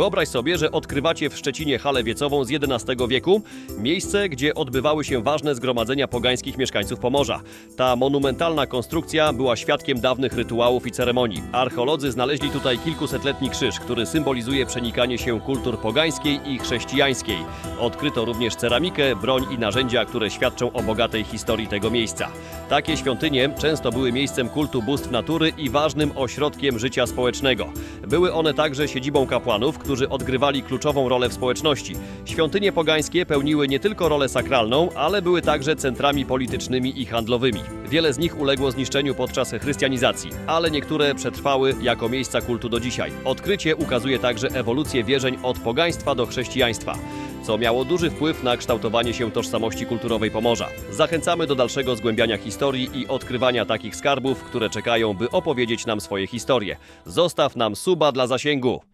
Wyobraź sobie, że odkrywacie w Szczecinie halę wiecową z XI wieku, miejsce, gdzie odbywały się ważne zgromadzenia pogańskich mieszkańców Pomorza. Ta monumentalna konstrukcja była świadkiem dawnych rytuałów i ceremonii. Archeolodzy znaleźli tutaj kilkusetletni krzyż, który symbolizuje przenikanie się kultur pogańskiej i chrześcijańskiej. Odkryto również ceramikę, broń i narzędzia, które świadczą o bogatej historii tego miejsca. Takie świątynie często były miejscem kultu bóstw natury i ważnym ośrodkiem życia społecznego. Były one także siedzibą kapłanów, którzy odgrywali kluczową rolę w społeczności. Świątynie pogańskie pełniły nie tylko rolę sakralną, ale były także centrami politycznymi i handlowymi. Wiele z nich uległo zniszczeniu podczas chrystianizacji, ale niektóre przetrwały jako miejsca kultu do dzisiaj. Odkrycie ukazuje także ewolucję wierzeń od pogaństwa do chrześcijaństwa co miało duży wpływ na kształtowanie się tożsamości kulturowej Pomorza. Zachęcamy do dalszego zgłębiania historii i odkrywania takich skarbów, które czekają, by opowiedzieć nam swoje historie. Zostaw nam suba dla zasięgu.